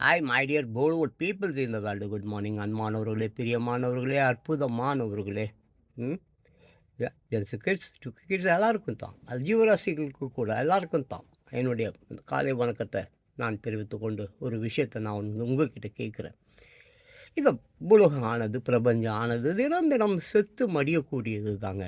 Hi my dear Bollywood peoples இந்த world good morning அன்பானவர்களே பிரியமானவர்களே அற்புதமானவர்களே. ம்? கிட்ஸ் கிட்ஸ் எல்லாருக்கும் தான். அது ஜீவராசிகளுக்கு கூட எல்லாருக்கும் தான். என்னுடைய காலை வணக்கத்தை நான் தெரிவித்து கொண்டு ஒரு விஷயத்தை நான் வந்து உங்ககிட்ட கேட்குறேன். இந்த உலகம் ஆனது பிரபஞ்சம் ஆனது தினம் தினம் செத்து மடியக்கூடியது தாங்க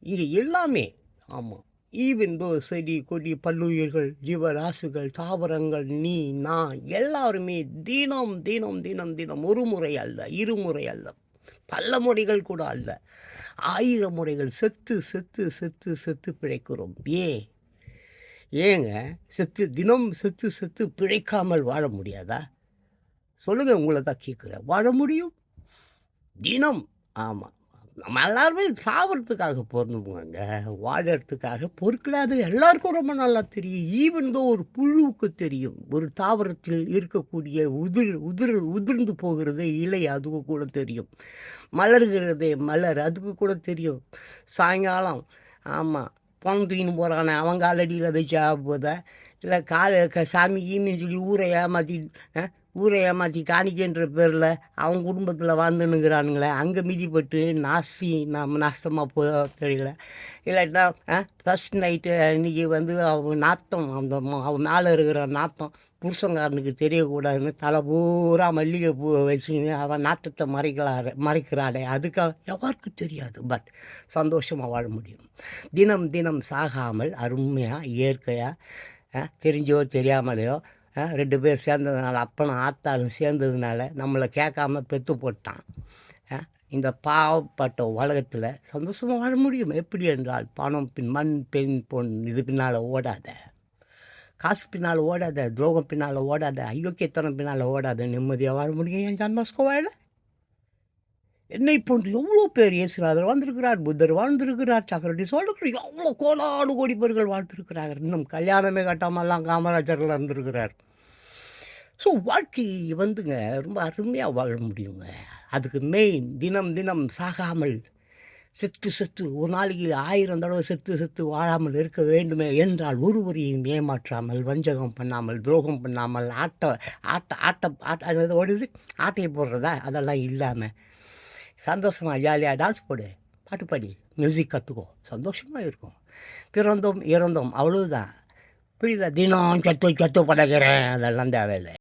இங்கே எல்லாமே ஆமாம் ஈவன் தோ செடி கொடி பல்லுயிர்கள் ஜீவராசுகள் தாவரங்கள் நீ நான் எல்லாருமே தினம் தினம் தினம் தினம் ஒரு முறை அல்ல இருமுறை அல்ல பல முறைகள் கூட அல்ல ஆயிரம் முறைகள் செத்து செத்து செத்து செத்து பிழைக்கிறோம். ஏன் ஏங்க செத்து தினம் செத்து செத்து பிழைக்காமல் வாழ முடியாதா? சொல்லுங்கள் உங்களை தான் கேட்குறேன். வாழ முடியும்? தினம். ஆமாம் நம்ம எல்லாருமே சாவறதுக்காக பிறந்துவோங்க வாழறதுக்காக பொறுக்கலாது எல்லாருக்கும் ரொம்ப நல்லா தெரியும். ஈவன் தோ ஒரு புழுவுக்கு தெரியும். ஒரு தாவரத்தில் இருக்கக்கூடிய உதிர் உதிர் உதிர்ந்து போகிறது இலை அதுக்கு கூட தெரியும். மலர்கிறதே மலர் அதுக்கு கூட தெரியும். சாயங்காலம் ஆமாம் பணம் தூக்கின்னு போகிறானே அவன் காலடியில் அதை ஆகும்போதா இல்லை காலை க சாமி கீமின்னு சொல்லி ஊரை ஏமாற்றி ஊரை ஏமாற்றி காணிக்கன்ற பேரில் அவங்க குடும்பத்தில் வாழ்ந்துனுங்கிறானுங்களே அங்கே மிதிப்பட்டு நாசி நம்ம நாசமாக போ தெரியல. இல்லாட்டா ஃபஸ்ட் நைட்டு அன்றைக்கி வந்து அவன் நாத்தம் அந்த அவன் மேலே இருக்கிற நாத்தம் புருஷங்காரனுக்கு தெரியக்கூடாதுன்னு தலை பூரா மல்லிகை பூ வச்சுன்னு அவன் நாட்டத்தை மறைக்கலாரு மறைக்கிறாளே அதுக்காக எவருக்கும் தெரியாது பட் சந்தோஷமாக வாழ முடியும். தினம் தினம் சாகாமல் அருமையாக இயற்கையாக தெரிஞ்சோ தெரியாமலையோ ஆ, ரெண்டு பேர் சேர்ந்ததுனால அப்பனும் ஆத்தாலும் சேர்ந்ததுனால நம்மளை கேட்காம பெத்து போட்டான். ஆ, இந்த பாவப்பட்ட உலகத்தில் சந்தோஷமாக வாழ முடியும். எப்படி என்றால் பணம் பின் மண் பெண் பொன் இது பின்னால் ஓடாத. காசு பின்னால் ஓடாத துரோகம் பின்னால் ஓடாத அயோக்கியத்தனம் பின்னால் ஓடாத நிம்மதியாக வாழ முடியும். என் சந்தோஷம் வாழ என்னை போன்று எவ்வளோ பேர் இயேசுநாதர் வாழ்ந்திருக்கிறார் புத்தர் வாழ்ந்திருக்கிறார் சக்கரவர்த்தி சோழர்கள் எவ்வளோ கோடாடு கோடி பேர்கள் வாழ்ந்திருக்கிறார்கள். இன்னும் கல்யாணமே கட்டாமலாம் காமராஜர்லாம் இருந்திருக்கிறார். ஸோ வாழ்க்கை வந்துங்க ரொம்ப அருமையாக வாழ முடியுங்க. அதுக்கு மெயின் தினம் தினம் சாகாமல் செத்து செத்து ஒரு நாளைக்கு ஆயிரம் தடவை செத்து செத்து வாழாமல் இருக்க வேண்டுமே என்றால் ஒருவரையும் ஏமாற்றாமல் வஞ்சகம் பண்ணாமல் துரோகம் பண்ணாமல் ஆட்ட ஆட்ட ஆட்ட ஆட்ட அது ஓடுது ஆட்டையை போடுறதா? அதெல்லாம் இல்லாமல் சந்தோஷமாக ஜாலியாக டான்ஸ் போடு பாட்டு பாடி மியூசிக் கற்றுக்கோ சந்தோஷமாக இருக்கும். பிறந்தோம் இறந்தோம் அவ்வளவுதான். புரியுதா? தினம் சத்து சத்து படக்கிறேன் அதெல்லாம் தேவையில்லை.